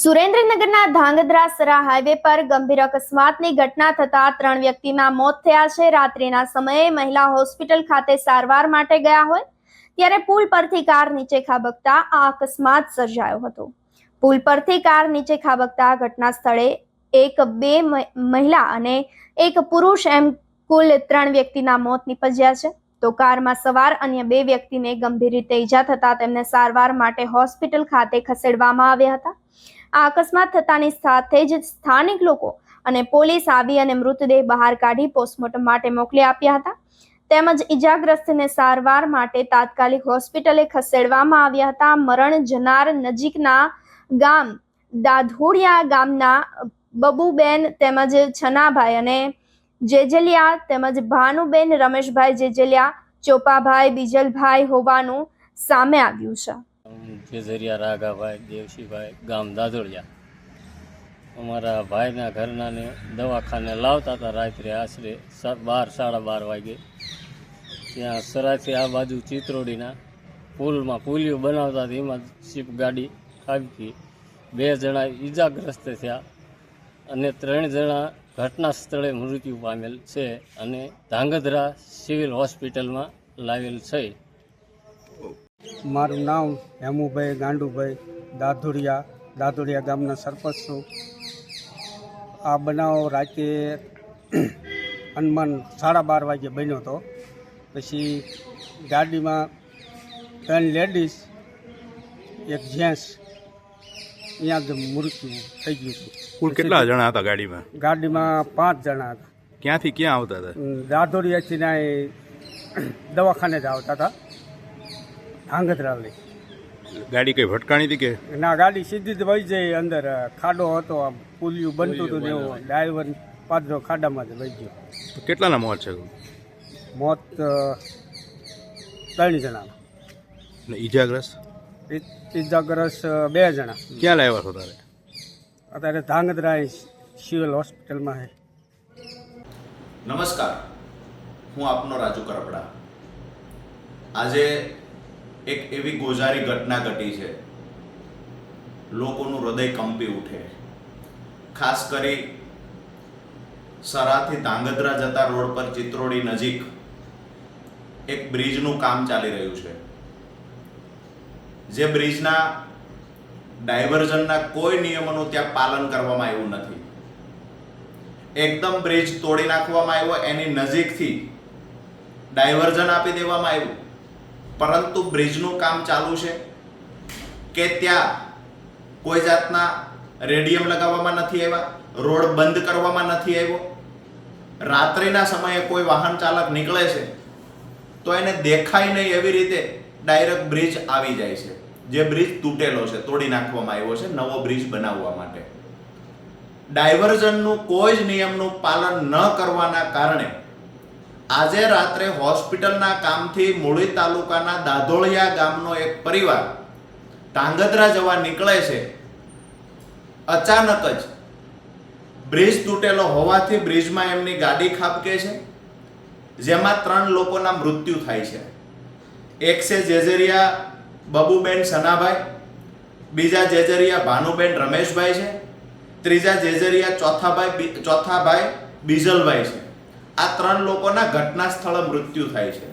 સુરેન્દ્રનગરના ધાંગધ્રા સરા હાઈવે પર ગંભીર અકસ્માતની ઘટના થતા ત્રણ વ્યક્તિના મોત થયા છે. રાત્રિના સમયે મહિલા હોસ્પિટલ ખાતે સારવાર માટે ગયા હોય, ત્યારે પુલ પરથી કાર નીચે ખાબકતા આ અકસ્માત સર્જાયો હતો. પુલ પરથી કાર નીચે ખાબકતા ઘટના સ્થળે એક, બે મહિલા અને એક પુરુષ એમ કુલ ત્રણ વ્યક્તિના મોત નીપજ્યા છે. તો કારમાં સવાર અન્ય બે વ્યક્તિને ગંભીર રીતે ઈજા થતા તેમને સારવાર માટે હોસ્પિટલ ખાતે ખસેડવામાં આવ્યા હતા. આ અકસ્માત થતાની સાથે જ સ્થાનિક લોકો અને પોલીસ આવી અને મૃતદેહ બહાર કાઢી પોસ્ટમોર્ટમ માટે મોકલી આપ્યા હતા. તેમજ ઈજાગ્રસ્તને સારવાર માટે તાત્કાલિક હોસ્પિટલે ખસેડવામાં આવ્યા હતા. મરણ જનાર નજીકના ગામ દાધોડિયા ગામના બબુબેન તેમજ છનાભાઈ અને જેજલિયા તેમજ ભાનુબેન રમેશભાઈ જેજલિયા, ચોપાભાઈ, બીજલભાઈ હોવાનું સામે આવ્યું છે. જેઝરિયા રાઘાભાઈ, દેવશીભાઈ, ગામ દાદોડિયા અમારા ભાઈના ઘરનાને દવાખાને લાવતા હતા રાત્રે આશરે બાર, સાડા બાર વાગે. ત્યાં સરાથી આ બાજુ ચિત્રોડીના પુલમાં પુલિયો બનાવતા હતા. એમાં શિપ ગાડી ખાબકી બે જણા ઈજાગ્રસ્ત થયા અને ત્રણ જણા ઘટના સ્થળે મૃત્યુ પામેલ છે અને ધાંગધ્રા સિવિલ હોસ્પિટલમાં લાવેલ છે. મારું નામ હેમુભાઈ ગાંડુભાઈ દાધુડિયા દાધુડિયા ગામના સરપંચ છું. આ બનાવ રાતે હનુમાન સાડા બાર વાગે બન્યો હતો. પછી ગાડીમાં ત્રણ લેડીઝ એક જેન્ટ્સ અહીંયા જ મૃત્યુ થઈ ગયું હતું. કુલ કેટલા જણા હતા ગાડીમાં? ગાડીમાં પાંચ જણા હતા. ક્યાંથી ક્યાં આવતા હતા? દાદોડિયાથી ના દવાખાને જ આવતા હતા. લઈ ગાડી કઈ ભટકાણી હતી કે? ના ગાડી સીધી જ વહી જાય અંદર ખાડો હતો આમ પુલિયું બનતું હતું ને એવું ડ્રાઈવર પાદરો ખાડામાં જ વહી ગયો. કેટલાના મોત છે? મોત ત્રણ જણા. ઈજાગ્રસ્ત? ઈજાગ્રસ્ત બે જણા. ક્યાં લાવ્યા છો તારે? અત્યારે ધાંગધ્રા સિવિલ હોસ્પિટલમાં છે નમસ્કાર. હું આપનો રાજુ કરપડા. આજે એક એવી ગોઝારી ઘટના ઘટી છે. લોકોનું હૃદય કંપી ઉઠે ખાસ કરી સરાથી ધાંગધ્રા જતા રોડ પર ચિત્રોડી નજીક એક બ્રિજનું કામ ચાલી રહ્યું છે. જે બ્રિજના ડાયવર્ઝનના કોઈ નિયમોનું ત્યાં પાલન કરવામાં આવ્યું નથી. એકદમ બ્રિજ તોડી નાખવામાં આવ્યો, એની નજીકથી ડાયવર્ઝન આપી દેવામાં આવ્યું. પરંતુ બ્રિજનું કામ ચાલુ છે કે ત્યાં કોઈ જાતના રેડિયમ લગાવવામાં નથી આવ્યા, રોડ બંધ કરવામાં નથી આવ્યો, રાત્રિના સમયે કોઈ વાહન ચાલક નીકળે છે, તો એને દેખાય નહીં એવી રીતે ડાયરેક્ટ બ્રિજ આવી જાય છે. જે બ્રિજ તૂટેલો છે, તોડી નાખવામાં આવ્યો છે, નવો બ્રિજ બનાવવા માટે. ડાયવર્ઝનનું કોઈ જ નિયમનું પાલન ન કરવાના કારણે આજે રાત્રે હોસ્પિટલના કામથી મૂળી તાલુકાના દાધોળિયા ગામનો એક પરિવાર ટાંગધ્રા જવા નીકળે છે. અચાનક જ બ્રિજ તૂટેલો હોવાથી બ્રિજમાં એમની ગાડી ખાબકે છે, જેમાં ત્રણ લોકોના મૃત્યુ થાય છે. એક છે જેજરિયા બબુબેન સનાભાઈ, બીજા જેજરિયા ભાનુબેન રમેશભાઈ છે, ત્રીજા જેજરિયા ચોથા ભાઈ ચોથા ભાઈ બીજલભાઈ છે. આ ત્રણ લોકોના ઘટના સ્થળે મૃત્યુ થાય છે.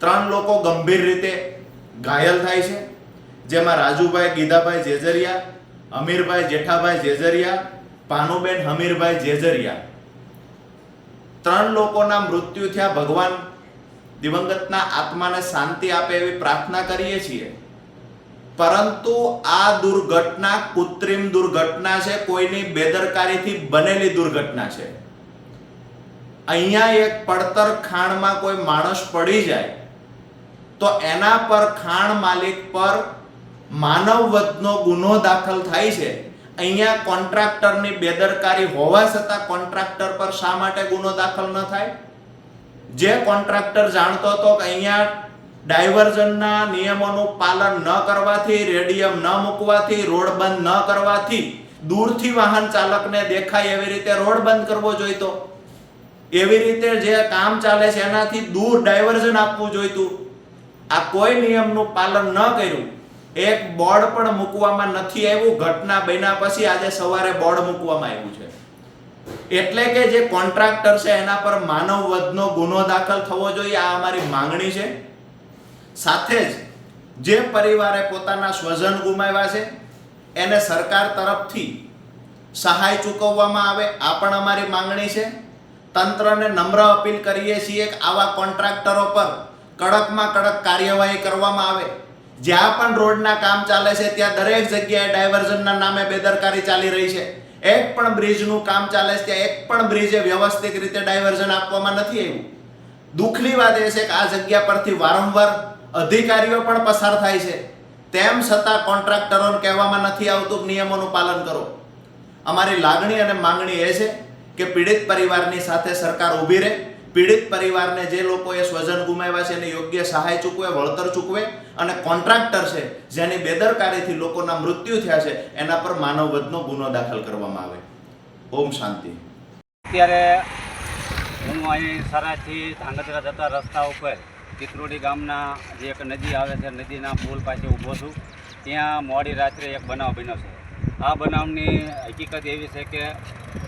ત્રણ લોકો ગંભીર રીતે ઘાયલ થાય છે. જેમાં રાજુભાઈ ગીધાભાઈ જેજરિયા, અમીરભાઈ જેઠાભાઈ જેજરિયા, ભાનુબેન હમીરભાઈ જેજરિયા. ત્રણ લોકોના મૃત્યુ થયા ભગવાન દિવંગતના આત્માને શાંતિ આપે એવી પ્રાર્થના કરીએ છીએ. પરંતુ આ દુર્ઘટના કૃત્રિમ દુર્ઘટના છે, કોઈની બેદરકારીથી બનેલી દુર્ઘટના છે. અહીંયા એક પડતર ખાણમાં કોઈ માણસ પડી જાય, તો એના પર ખાણ માલિક પર માનવવધનો ગુનો દાખલ થાય છે. અહીંયા કોન્ટ્રાક્ટરની બેદરકારી હોવા છતાં કોન્ટ્રાક્ટર પર શા માટે ગુનો દાખલ ન થાય? જે કોન્ટ્રાક્ટર જાણતો હતો કે અહીંયા ડાયવર્ઝનના નિયમોનું પાલન ન કરવાથી, રેડિયમ ન મૂકવાથી, રોડ બંધ ન કરવાથી દૂરથી વાહન ચાલકને દેખાય એવી રીતે રોડ બંધ કરવો જોઈતો. એવી રીતે જે કામ ચાલે છે, એનાથી દૂર ડાયવર્ઝન આપવું જોઈતું. આ કોઈ નિયમનું પાલન ન કર્યું. એક બોર્ડ પણ મૂકવામાં નથી આવ્યું. ઘટના બન્યા પછી આજે સવારે બોર્ડ મૂકવામાં આવ્યું છે. એટલે કે જે કોન્ટ્રાક્ટર છે, એના પર માનવ વધનો ગુનો દાખલ થવો જોઈએ, આ અમારી માંગણી છે. સાથે જ જે પરિવારે પોતાના સ્વજન ગુમાવ્યા છે, એને સરકાર તરફથી સહાય ચૂકવવામાં આવે, આ પણ અમારી માંગણી છે. તંત્રને નમ્ર અપીલ કરીએ છીએ કે આવા કોન્ટ્રાક્ટરો પર કડકમાં કડક કાર્યવાહી કરવામાં આવે. જ્યાં પણ રોડના કામ ચાલે છે, ત્યાં દરેક જગ્યાએ ડાયવર્ઝનના નામે બેદરકારી ચાલી રહી છે. એક પણ બ્રિજનું કામ ચાલે છે, ત્યાં એક પણ બ્રિજે વ્યવસ્થિત રીતે ડાયવર્ઝન આપવામાં નથી આવ્યું. દુઃખની વાત એ છે કે આ જગ્યા પરથી વારંવાર અધિકારીઓ પણ પસાર થાય છે. તેમ છતાં કોન્ટ્રાક્ટરોને કહેવામાં નથી આવતું નિયમોનું પાલન કરો. અમારી લાગણી અને માંગણી એ છે કે પીડિત પરિવારની સાથે સરકાર ઊભી રહે, પીડિત પરિવારને જે લોકોએ સ્વજન ગુમાવ્યા છે એને યોગ્ય સહાય ચૂકવે, વળતર ચૂકવે અને કોન્ટ્રાક્ટર છે, જેની બેદરકારીથી લોકોના મૃત્યુ થયા છે, એના પર માનવવધનો ગુનો દાખલ કરવામાં આવે. ઓમ શાંતિ. અત્યારે હું અહીં સરાથી ધાંગધ્રા જતા રસ્તા ઉપર ચિત્રોડી ગામના જે એક નદી આવે છે, નદીના પુલ પાસે ઊભો છું. ત્યાં મોડી રાત્રે એક બનાવ બન્યો છે. આ બનાવની હકીકત એવી છે કે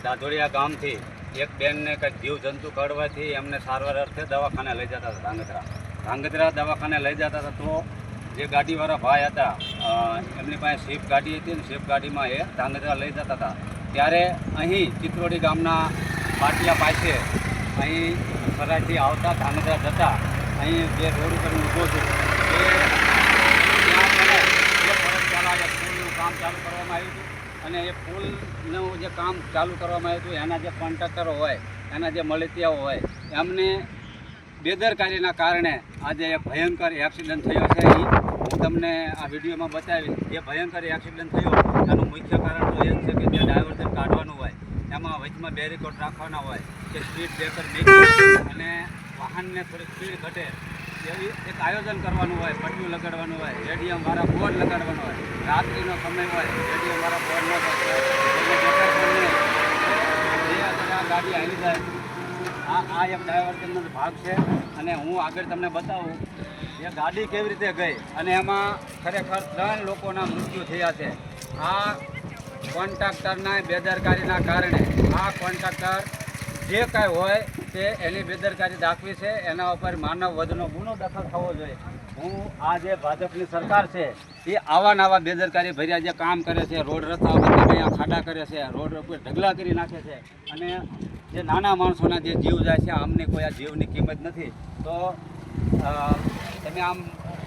દાદોડિયા ગામથી એક બેનને કંઈક જીવજંતુ જંતુ એમને સારવાર અર્થે દવાખાને લઈ જતા હતા ધાંગધ્રા. ધાંગધ્રા દવાખાને લઈ જતા હતા તો જે ગાડીવાળા ભાઈ હતા એમની પાસે સ્વિફ્ટ ગાડી હતી ને સ્વિફ્ટ ગાડીમાં એ ધાંગધ્રા લઈ જતા હતા. ત્યારે અહીં ચિત્રોડી ગામના પાટિયા પાસે અહીં સરાયથી આવતા ધાંગધ્રા જતા અહીં જે રોડ ઉપર ઊભો છું એ ત્યાં મને જે ફરજ ચાલે પુલનું કામ ચાલુ કરવામાં આવ્યું હતું. અને એ પુલનું જે કામ ચાલુ કરવામાં આવ્યું હતું, એના જે કોન્ટ્રાક્ટરો હોય, એના જે મળતિયાઓ હોય, એમને બેદરકારીના કારણે આજે ભયંકર એક્સિડન્ટ થયો છે. એ હું તમને આ વિડીયોમાં બતાવીશ. જે ભયંકર એક્સિડન્ટ થયો, એનું મુખ્ય કારણ તો એ છે કે જે ડાયવર્ઝન કાઢવાનું હોય, એમાં વચમાં બેરીકોટ રાખવાના હોય, કે સ્પીડ બ્રેકર મેકી અને વાહનને થોડીક સ્પીડ ઘટે એવી એક આયોજન કરવાનું હોય પટ્યું લગાડવાનું હોય રેડિયમ વાળા બોર્ડ લગાડવાનો હોય, રાત્રિનો સમય હોય રેડિયમ વાળા બોર્ડ ન ગાડી આવી જાય. આ આ એક ડાયવર્ટનનો ભાગ છે. અને હું આગળ તમને બતાવું, એ ગાડી કેવી રીતે ગઈ અને એમાં ખરેખર ત્રણ લોકોના મૃત્યુ થયા છે. આ કોન્ટ્રાક્ટરના બેદરકારીના કારણે આ કોન્ટ્રાક્ટર જે કાંઈ હોય તે એની બેદરકારી દાખવી છે, એના ઉપર માનવ વધનો ગુનો દાખલ થવો જોઈએ. હું આ જે ભાજપની સરકાર છે, એ આવા નવા બેદરકારી ભર્યા જે કામ કરે છે, રોડ રસ્તા ઉપર અહીંયા ખાડા કરે છે, રોડ ઉપર ઢગલા કરી નાખે છે, અને જે નાના માણસોના જે જીવ જાય છે, આમને કોઈ આ જીવની કિંમત નથી. તો તમે આમ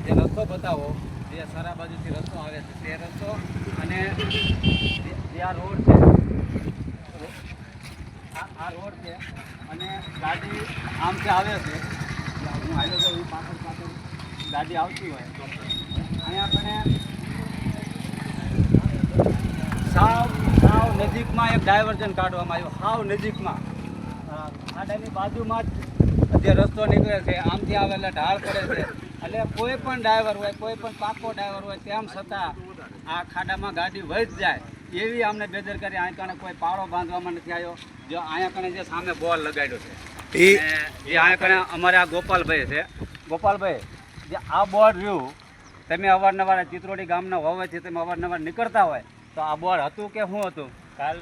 જે રસ્તો બતાવો, જે સારા બાજુથી રસ્તો આવે છે, તે રસ્તો અને જે- આ રોડ છે, આ રોડ છે અને ગાડી આમથી આવે છે, હું આવ્યો તો હું પાછળ પાછળ ગાડી આવતી હોય. અહીંયા આપણે સાવ સાવ નજીકમાં એક ડાયવર્ઝન કાઢવામાં આવ્યું. સાવ નજીકમાં. ખાડાની બાજુમાં જ જે રસ્તો નીકળે છે, આમથી આવેલા ઢાળ પડે છે. એટલે કોઈ પણ ડ્રાઈવર હોય, કોઈ પણ પાકો ડ્રાઈવર હોય, તેમ છતાં આ ખાડામાં ગાડી વહી જાય. એવી અમને બેદરકારી અહીંયા કણે કોઈ પાળો બાંધવામાં નથી આવ્યો. જો અહીંયા કણે જે સામે બોલ લગાડ્યો છે. એ જે અહીંયા કણે અમારે આ ગોપાલભાઈ છે. ગોપાલભાઈ જે આ બોર્ડ રહ્યું તમે અવારનવાર ચિત્રોડી ગામના હોવાથી તમે અવારનવાર નીકળતા હોય તો આ બોર્ડ હતું કે શું હતું? કાલ